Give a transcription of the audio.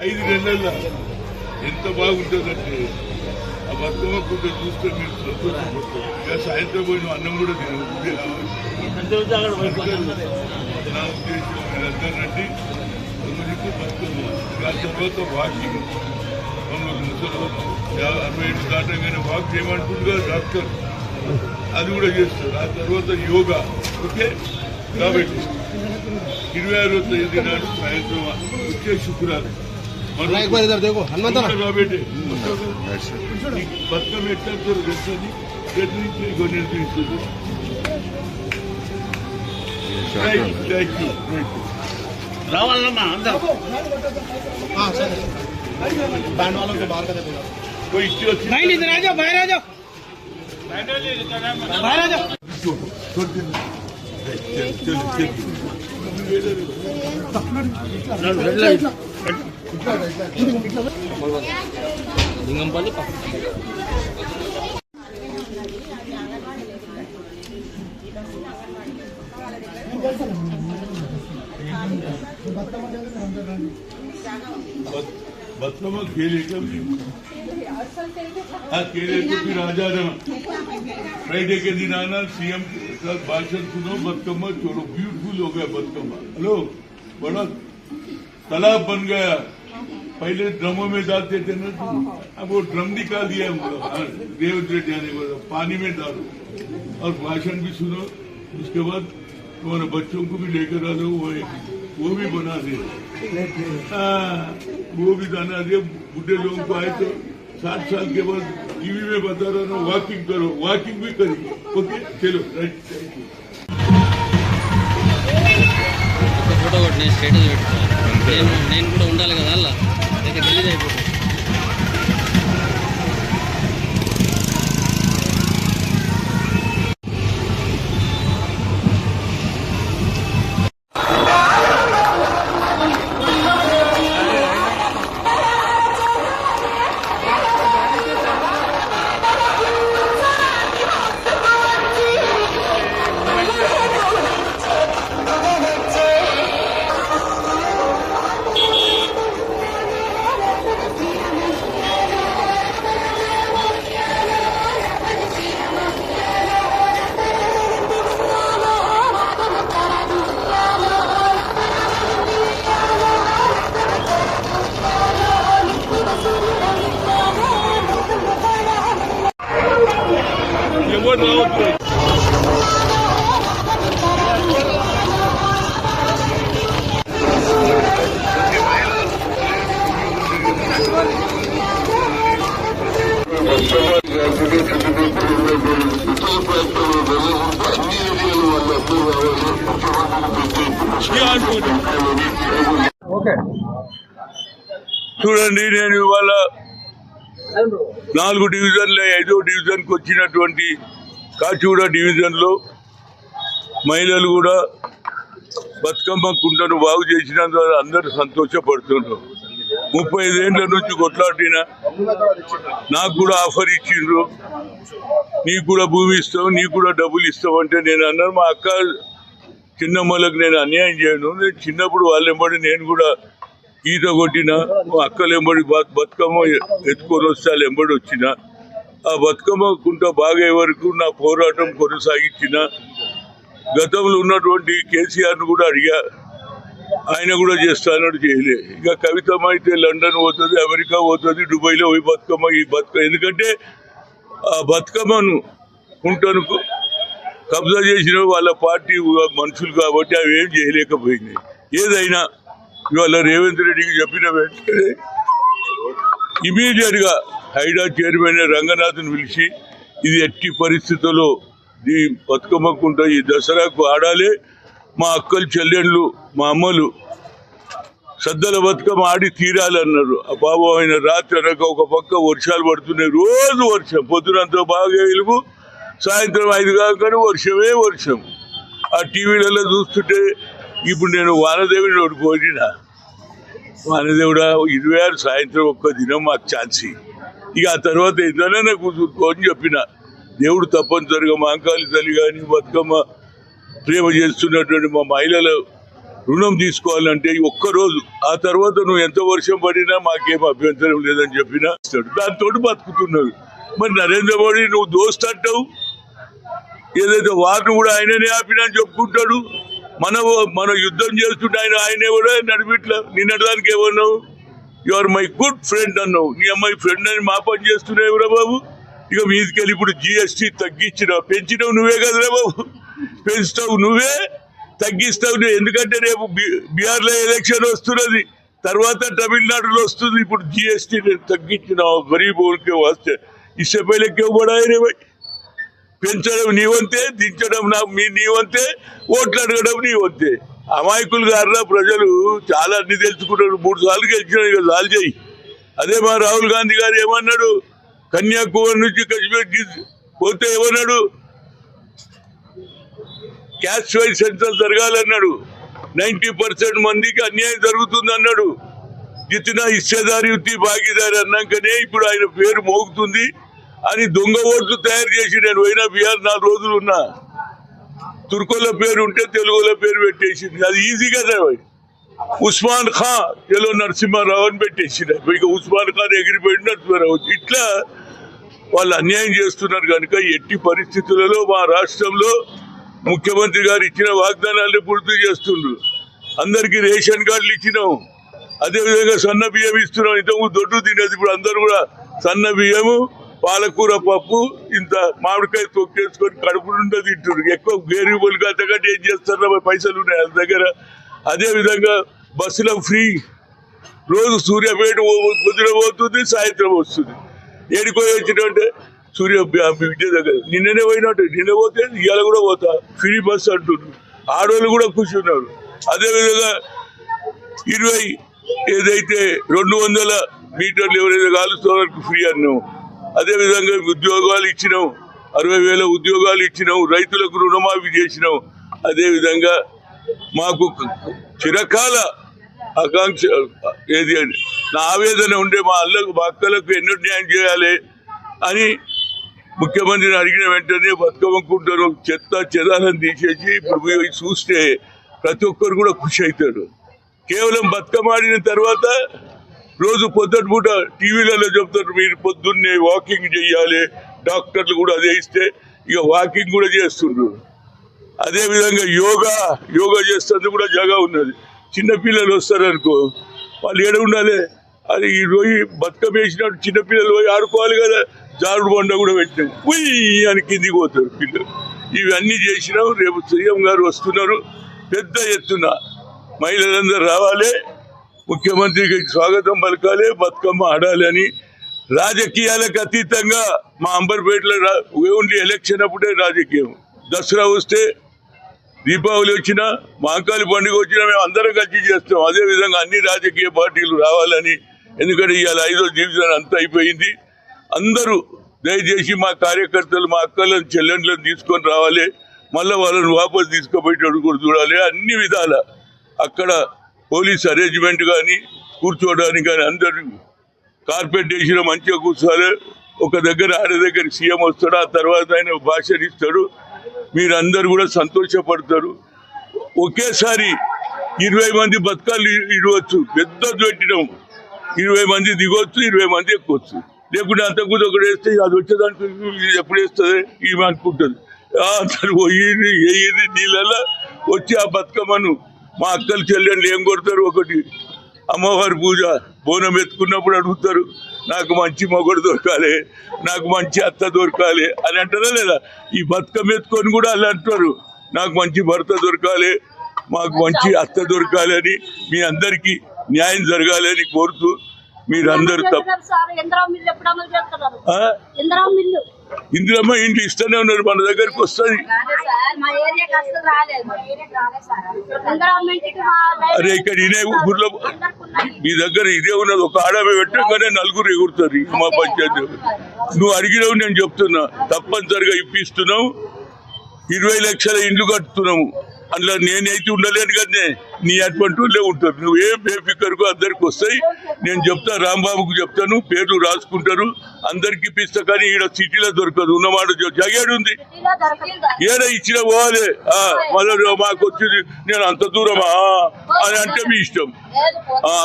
ఐదు నెలల్లో ఎంత బాగుంటుందంటే ఆ బతుకమ్మ కుంట చూస్తే మీరు సంతోషపడతారు ఇక సాయంత్రం పోయిన అన్నం కూడా తినవు నా ఉద్దేశం మీరందరూ రండి. తొమ్మిదికి బతుకమ్మ ఆ తర్వాత వాకింగ్ మమ్మల్ని అరవై ఏడు దాటగానే వాక్ చేయమంటుంది డాక్టర్. అది కూడా చేస్తారు. ఆ తర్వాత యోగా. ఓకే? కాబట్టి ఇరవై ఆరో తేదీ నాడు సాయంత్రం వచ్చే శుక్రవారం మనం एक बार इधर देखो हनुमंत ना కాబట్టి బతుకమ్మ ఎట్లా తెలుస్తుంది గట్టి నుంచి ఇగో నిర్ణయిస్తుంది థ్యాంక్ యూ రావాలమ్మా అందరూ हाँ सर बैंड वालों को बाहर कर देगा कोई इच्छा अच्छी नहीं इधर आ जाओ बाहर आ जाओ बाहर आ जाओ छोड़ो छोड़ देना चल Dengan balik pak. बच्चों में खेल एकदम हाँ खेल तो फिर आ जा रहे फ्राइडे के दिन आना सीएम सर भाषण सुनो बदकमा छोड़ो ब्यूटीफुल हो गया बदकमा हेलो बड़ा तालाब बन गया। पहले ड्रमों में डालते थे ना अब वो ड्रम निकाल दिया है वो, हाँ, रेवंत को पानी में डालो। और भाषण भी सुनो। उसके बाद तुम्हारे बच्चों को भी लेकर आ जाओ वो वो भी बना दे हाँ, वो भी दाना दे बुढ़े लोगों को आए तो साठ साल के बाद टीवी में बता रहा ना वॉकिंग करो वॉकिंग भी करिए। ओके चलो राइट थैंक यू ఫోటో కొట్టి నేను స్టేటస్ పెట్టుకున్నాను నేను నేను కూడా ఉండాలి కదా అలా. అయితే గలీజ్ అయిపోతుంది. చూడండి నేను ఇవాళ నాలుగు డివిజన్లు ఐదో డివిజన్కి వచ్చినటువంటి కాచిగూడ డివిజన్లో మహిళలు కూడా బతుకమ్మ కుంటను బాగు చేసినందు అందరూ సంతోషపడుతున్నారు. ముప్పై ఐదేళ్ళ నుంచి కొట్లాడిన నాకు కూడా ఆఫర్ ఇచ్చిండ్రు. నీకు కూడా భూమి ఇస్తాం నీకు కూడా డబ్బులు ఇస్తాం అంటే నేను అన్నాను మా అక్క చిన్నమ్మలకు నేను అన్యాయం చేయను. నేను చిన్నప్పుడు వాళ్ళెంబడి నేను కూడా ఈత కొట్టిన మా అక్కలు ఎంబడి బతుకమ్మ ఎత్తుకొని వస్తే వాళ్ళు ఎంబడి వచ్చిన. ఆ బతుకమ్మ కుంట బాగే వరకు నా పోరాటం కొనసాగించిన గతంలో ఉన్నటువంటి కేసీఆర్ను కూడా అడిగా. ఆయన కూడా చేస్తానని చేయలే. ఇక కవితమ్మ అయితే లండన్ పోతుంది అమెరికా పోతుంది దుబాయ్లో పోయి బతుకమ్మ ఈ బతుక ఎందుకంటే ఆ బతుకమ్మను కుంటను కబ్జా చేసిన వాళ్ళ పార్టీ మనుషులు కాబట్టి అవి ఏం చేయలేకపోయింది ఏదైనా ఇవాళ రేవంత్ రెడ్డికి చెప్పిన వెంటనే ఇమీడియట్గా హైడా చైర్మన్ రంగనాథ్ని పిలిచి ఇది ఎట్టి పరిస్థితుల్లో ఈ బతుకమ్మకుంట ఈ దసరాకు ఆడాలి. మా అక్కలు చెల్లెళ్ళు మా అమ్మలు సద్దల బతుకమ్మ ఆడి తీరాలన్నారు. ఆ బాబు ఆయన రాత్రి అనక ఒక పక్క వర్షాలు పడుతున్నాయి. రోజు వర్షం పొద్దునంతా బాగా వెలుగు సాయంత్రం ఐదు కాగానే వర్షమే వర్షం. ఆ టీవీలలో చూస్తుంటే ఇప్పుడు నేను వానదేవిని ఒకటి కోరిన వానదేవుడా ఇరవై ఆరు సాయంత్రం ఒక్క దినం మాకు ఛాన్సీ. ఇక ఆ తర్వాత ఏదైనా కూర్చుని చెప్పిన. దేవుడు తప్పనిసరిగా మా అంకాలి తల్లి కానీ బతుకమ్మ ప్రేమ చేస్తున్నటువంటి మా మహిళల రుణం తీసుకోవాలంటే ఒక్క రోజు ఆ తర్వాత నువ్వు ఎంత వర్షం పడినా మాకేం అభ్యంతరం లేదని చెప్పినా. దాంతో బతుకుతున్నారు మరి నరేంద్ర మోడీ నువ్వు దోస్త్ అంటావు? ఏదైతే వారిని కూడా ఆయననే ఆపినా అని చెప్పుకుంటాడు? మన మన యుద్ధం చేస్తుంటే ఆయన ఆయనే కూడా నడిపిట్లా. నిన్నటిదానికి ఏమన్నావు? You are my good friend అన్నావు. నీ అమ్మాయి ఫ్రెండ్ అని మా పని చేస్తున్నావురా బాబు. ఇక మీదికెళ్ళి ఇప్పుడు జిఎస్టీ తగ్గించినావు పెంచినావు నువ్వే కదరా బాబు. పెంచుతావు నువ్వే తగ్గిస్తావు నువ్వు. ఎందుకంటే రేపు బీహార్లో ఎలక్షన్ వస్తున్నది. తర్వాత తమిళనాడులో వస్తుంది. ఇప్పుడు జిఎస్టీ తగ్గించినావు గరీబ్ ఊరికే వస్తే. ఇస్తే పైలే క్యూ పెంచడం నీవంతే దించడం నా మీ నీవంతే ఓట్లు అడగడం నీవంతే అమాయకులు గారులా ప్రజలు. చాలా అన్ని తెలుసుకున్నారు మూడు సార్లు గెలిచినాడు ఇక లాల్ చేయి. అదే మా రాహుల్ గాంధీ గారు ఏమన్నాడు? కన్యాకుమారి నుంచి కశ్మీర్ పోతే ఏమన్నాడు? క్యాష్ వైజ్ సెన్సర్ జరగాలన్నాడు. నైన్టీ పర్సెంట్ మందికి అన్యాయం జరుగుతుంది అన్నాడు జితిన హిస్సేదారి ఉత్తి భాగీదారి అన్నాకనే ఇప్పుడు ఆయన పేరు మోగుతుంది. అని దొంగ ఓట్లు తయారు చేసి నేను పోయినా బీహార్ నాలుగు రోజులు ఉన్నా. తుర్కోల పేరు ఉంటే తెలుగులో పేరు పెట్టేసింది. అది ఈజీ కదా ఉస్మాన్ ఖాన్ ఎలో నరసింహారావు అని పెట్టేసింది ఇక ఉస్మాన్ ఖాన్ ఎగిరిపోయిన నరసింహారావు. ఇట్లా వాళ్ళు అన్యాయం చేస్తున్నారు కనుక ఎట్టి పరిస్థితులలో మా రాష్ట్రంలో ముఖ్యమంత్రి గారు ఇచ్చిన వాగ్దానాలను పూర్తి చేస్తుండ్రు. అందరికీ రేషన్ కార్డులు ఇచ్చినాం. అదేవిధంగా సన్న బియ్యం ఇస్తున్నాం. ఇంతకు దొడ్డు తినేది ఇప్పుడు అందరూ కూడా సన్న బియ్యము పాలకూర పప్పు ఇంత మామిడికాయ తొక్కేసుకొని కడుపు నుండి తింటున్నారు ఎక్కువ గేరు బొలుగు అంతకంటే ఏం చేస్తారో పైసలు ఉన్నాయి వాళ్ళ దగ్గర. అదే విధంగా బస్సులో ఫ్రీ రోజు సూర్యాపేట పొద్దున పోతుంది సాయంత్రం వస్తుంది. ఏడికో వచ్చినట్టే సూర్య బ- విద్య దగ్గర. నిన్ననే పోయినట్టు నిన్న పోతే ఇవాళ కూడా పోతా. ఫ్రీ బస్ అంటున్నారు ఆడవాళ్ళు కూడా ఖుషి ఉన్నారు అదేవిధంగా ఇరవై ఏదైతే రెండు వందల మీటర్లు ఎవరైతే కాలుస్తున్న ఫ్రీ అన్నాము. అదేవిధంగా ఉద్యోగాలు ఇచ్చినాం. అరవై వేల ఉద్యోగాలు ఇచ్చినాం. రైతులకు రుణమాఫీ చేసినాం. అదేవిధంగా మాకు చిరకాల ఆకాంక్ష ఏది అని నా ఆవేదన ఉండే మా అల్లకు మా అక్కలకు ఎన్నో న్యాయం చేయాలి అని ముఖ్యమంత్రిని అడిగిన వెంటనే బతుకమ్మకుంటారు. చెత్త చెదాలను తీసేసి ఇప్పుడు చూస్తే ప్రతి ఒక్కరు కూడా ఖుషి అవుతాడు కేవలం బతుకమాడిన తర్వాత రోజు పొద్దుట పూట టీవీలలో చెప్తారు మీరు పొద్దున్నే వాకింగ్ చేయాలి డాక్టర్లు కూడా అదే ఇస్తే ఇక వాకింగ్ కూడా చేస్తుండ్రు. అదేవిధంగా యోగా యోగా చేస్తుంది కూడా జగా ఉన్నది. చిన్నపిల్లలు వస్తారనుకో వస్తారు అనుకో వాళ్ళు ఏడ ఉండాలి? అది ఈ రోజు బతుకం వేసినట్టు చిన్నపిల్లలు పోయి ఆడుకోవాలి కదా జారుడు బండ కూడా పెట్టినాం. ఉయ్ అని కిందికి పోతారు పిల్లలు. ఇవన్నీ చేసినాం రేపు సీఎం గారు వస్తున్నారు పెద్ద ఎత్తున మహిళలందరూ రావాలి. ముఖ్యమంత్రికి స్వాగతం పలకాలి బతుకమ్మ ఆడాలి అని. రాజకీయాలకు అతీతంగా మా అంబర్పేటలో ఉండి ఓన్లీ ఎలక్షన్ అప్పుడే రాజకీయం. దసరా వస్తే దీపావళి వచ్చినా మాంకాళి పండుగ వచ్చినా మేము అందరం కలిసి చేస్తాం. అదే విధంగా అన్ని రాజకీయ పార్టీలు రావాలని. ఎందుకంటే ఇవాళ ఐదో డివిజన్ అంతా అయిపోయింది. అందరూ దయచేసి మా కార్యకర్తలు మా అక్కలను చెల్లెండ్లను తీసుకొని రావాలి. మళ్ళీ వాళ్ళని వాపసు తీసుకుపోయేటట్టు కూడా చూడాలి. అన్ని విధాల అక్కడ పోలీస్ అరేంజ్మెంట్ కానీ కూర్చోవడానికి కానీ అందరూ కార్పెట్ వేసిన మంచిగా కూర్చోవాలి. ఒక దగ్గర ఆడ దగ్గర సీఎం వస్తాడు ఆ తర్వాత ఆయన భాషణ ఇస్తాడు. మీరందరూ కూడా సంతోషపడతారు. ఒకేసారి ఇరవై మంది బతకాలు ఇడవచ్చు పెద్ద పెట్టడం ఇరవై మంది దిగొచ్చు ఇరవై మంది ఎక్కొచ్చు. లేకుంటే అంత కూడా ఒకటి వేస్తే అది వచ్చేదానికి ఎప్పుడు వేస్తుంది? ఈమె అనుకుంటుంది ఆ, అందరు పోయి వేయి నీళ్ళల్లో వచ్చి ఆ బతుకమ్మను మా అక్కలు చెల్లెళ్ళు ఏం కొడతారు ఒకటి? అమ్మవారి పూజ బోనం ఎత్తుకున్నప్పుడు అడుగుతారు నాకు మంచి మొగుడు దొరకాలి నాకు మంచి అత్త దొరకాలి అని అంటారా లేదా? ఈ బతుకమ్మ ఎత్తుకొని కూడా అలా అంటారు నాకు మంచి భర్త దొరకాలి మాకు మంచి అత్త దొరకాలి అని మీ అందరికీ న్యాయం జరగాలి అని కోరుతూ మీరందరూ తప్ప ఇందిరమ్మ ఇంటి ఇస్తూనే ఉన్నారు మన దగ్గరికి వస్తుంది. అరే ఇక్కడ ఇదే ఊర్లో. మీ దగ్గర ఇదే ఉన్నది. ఒక ఆడమే పెట్టగానే నలుగురు ఎగురుతారు ఇది మా పంచాయతీ. నువ్వు అడిగినావు నేను చెప్తున్నా. తప్పనిసరిగా ఇప్పిస్తున్నావు. ఇరవై లక్షల ఇండ్లు కట్టుతున్నాము. అందులో నేనైతే ఉండలేను కదా నీ. అటువంటి వాళ్ళే ఉంటారు. నువ్వేం బేఫికర్కు అందరికి వస్తాయి? నేను చెప్తా రాంబాబుకు చెప్తాను పేర్లు రాసుకుంటారు. అందరికి ఇప్పిస్తా కానీ ఈడ సిటీలో దొరకదు. ఉన్నమాట జగేడు ఉంది. ఏడ ఇచ్చిన పోవాలి. ఆ, మళ్ళీ మాకు వచ్చింది నేను అంత దూరమా? అని అంటే మీ ఇష్టం.